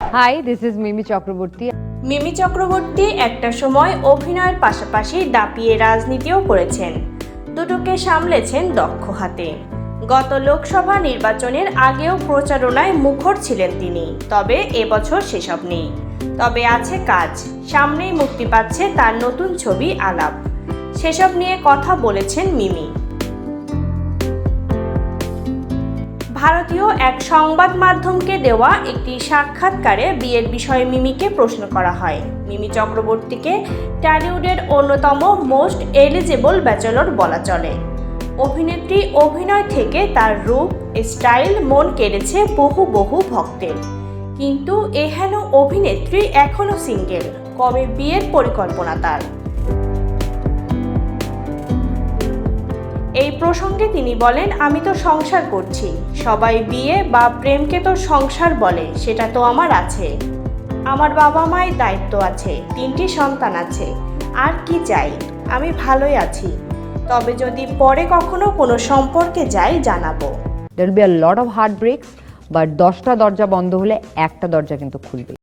Hi this is Mimi Chakraborty Mimi Chakraborty একটা সময় অভিনয়ের পাশাপাশি দাপিয়ে রাজনীতিও করেছেন। দুটোকে সামলেছেন দক্ষ হাতে। গত লোকসভা নির্বাচনের আগেও প্রচারণায় মুখর ছিলেন তিনি, তবে এবছর সেসব নেই। তবে আছে কাজ, সামনেই মুক্তি পাচ্ছে তার নতুন ছবি আলাপ। সেসব নিয়ে কথা বলেছেন মিমি। ভারতীয় এক সংবাদ মাধ্যমকে দেওয়া একটি সাক্ষাৎকারে বিয়ের বিষয়ে মিমিকে প্রশ্ন করা হয়। মিমি চক্রবর্তীকে টলিউডের অন্যতম মোস্ট এলিজেবল ব্যাচেলর বলা চলে। অভিনেত্রী অভিনয় থেকে তার রূপ, স্টাইল, মন কেড়েছে বহু বহু ভক্তের। কিন্তু এহেন অভিনেত্রী এখনও সিঙ্গেল, কবে বিয়ের পরিকল্পনা তার? এই প্রসঙ্গে তিনি বলেন, আমি তো সংসার করছি। সবাই বিয়ে বা প্রেমকে তো সংসার বলে, সেটা তো আমার আছে। আমার বাবা মায়ের দায়িত্ব আছে, তিনটি সন্তান আছে। আর কি চাই? আমি ভালোই আছি। তবে যদি পরে কখনো কোনো সম্পর্কে যাই, জানাব। There be a lot of heartbreaks but দশটা দরজা বন্ধ হলে একটা দরজা কিন্তু খুলবে।